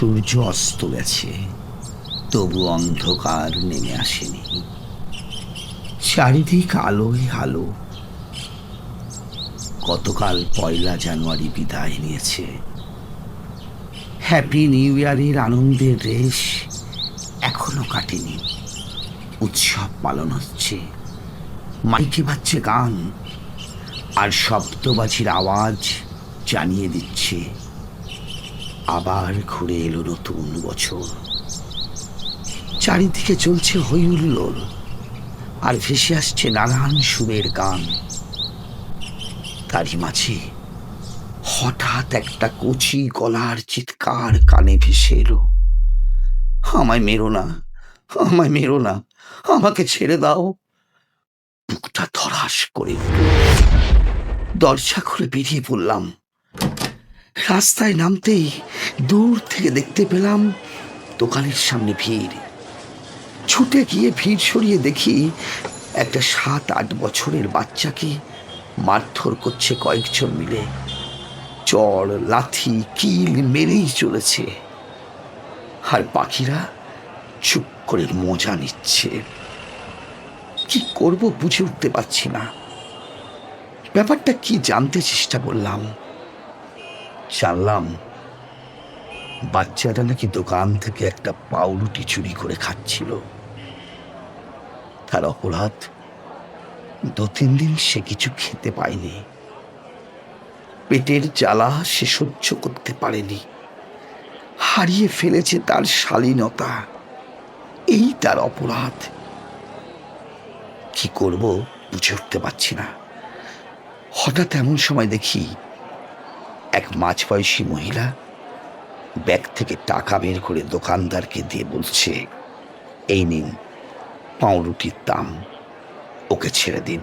সূর্য অস্ত গেছে। তবু অন্ধকার নেমে আসেনি। চারিদিক আলোয় আলো। গতকাল পয়লা জানুয়ারি বিদায় নিয়েছে। হ্যাপি নিউ ইয়ারের আনন্দের রেশ এখনও কাটেনি। উৎসব পালন হচ্ছে। মাইকে বাজছে গান। আর শব্দবাজির আওয়াজ জানিয়ে দিচ্ছে আবার ঘুরে এলো নতুন বছর। চারিদিকে চলছে হইহুল্লোল আর ভেসে আসছে নানান সুরের গান। তারই মাঝে হঠাৎ একটা কচি গলার চিৎকার কানে ভেসে এলো। আমায় মেরো না, আমায় মেরো না, আমাকে ছেড়ে দাও। বুকটা ধরাস করে। দরজা খুলে বেরিয়ে পড়লাম। রাস্তায় নামতেই দূর থেকে দেখতে পেলাম দোকানের সামনে ভিড়। ছুটে গিয়ে ভিড় সরিয়ে দেখি একটা সাত আট বছরের বাচ্চাকে মারধর করছে কয়েকজন মিলে। চড়, লাথি, কিল মেরেই চলেছে। আর পাখিরা চুপ করে মজা নিচ্ছে। কি করব বুঝে উঠতে পারছি না। ব্যাপারটা কি জানতে চেষ্টা করলাম। জানলাম বাচ্চাটা নাকি দোকান থেকে একটা পাউরুটি চুরি করে খাচ্ছিল। তার অপরাধ দু তিন দিন সে কিছু খেতে পায়নি। পেটের জ্বালা সে সহ্য করতে পারেনি। হারিয়ে ফেলেছে তার শালীনতা। এই তার অপরাধ। কি করব বুঝে উঠতে পারছি না। হঠাৎ এমন সময় দেখি এক মাঝবয়সী মহিলা ব্যাগ থেকে টাকা বের করে দোকানদারকে দিয়ে বলছে, এই নিন, পাউরুটির দাম ওকে ছেড়ে দিন।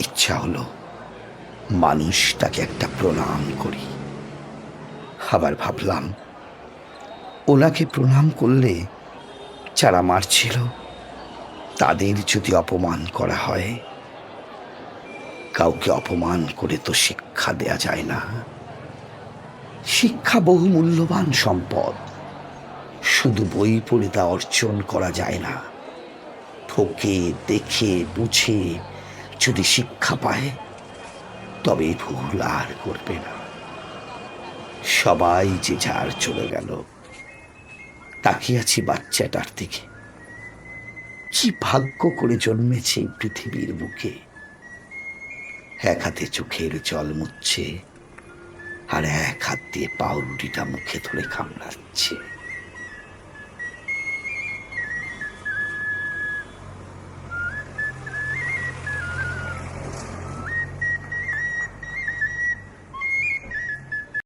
ইচ্ছা হলো মানুষটাকে একটা প্রণাম করি। আবার ভাবলাম, ওনাকে প্রণাম করলে যারা মারছিল তাদের যদি অপমান করা হয় কাউকে অপমান করে তো শিক্ষা দেয়া যায় না। শিক্ষা বহু মূল্যবান সম্পদ। শুধু বই পড়ে তা অর্জন করা যায় না। ঠকে, দেখে, বুঝে যদি শিক্ষা পায়, তবে ভুল আর করবে না। সবাই যে যার চলে গেল তাকিয়ে আছি বাচ্চাটার দিকে। কি ভাগ্য করে জন্মেছে পৃথিবীর বুকে। এক হাতে চোখের জল মুচ্ছে আর এক হাত দিয়ে পাউরুটিটা মুখে ধরে কামড়াচ্ছে।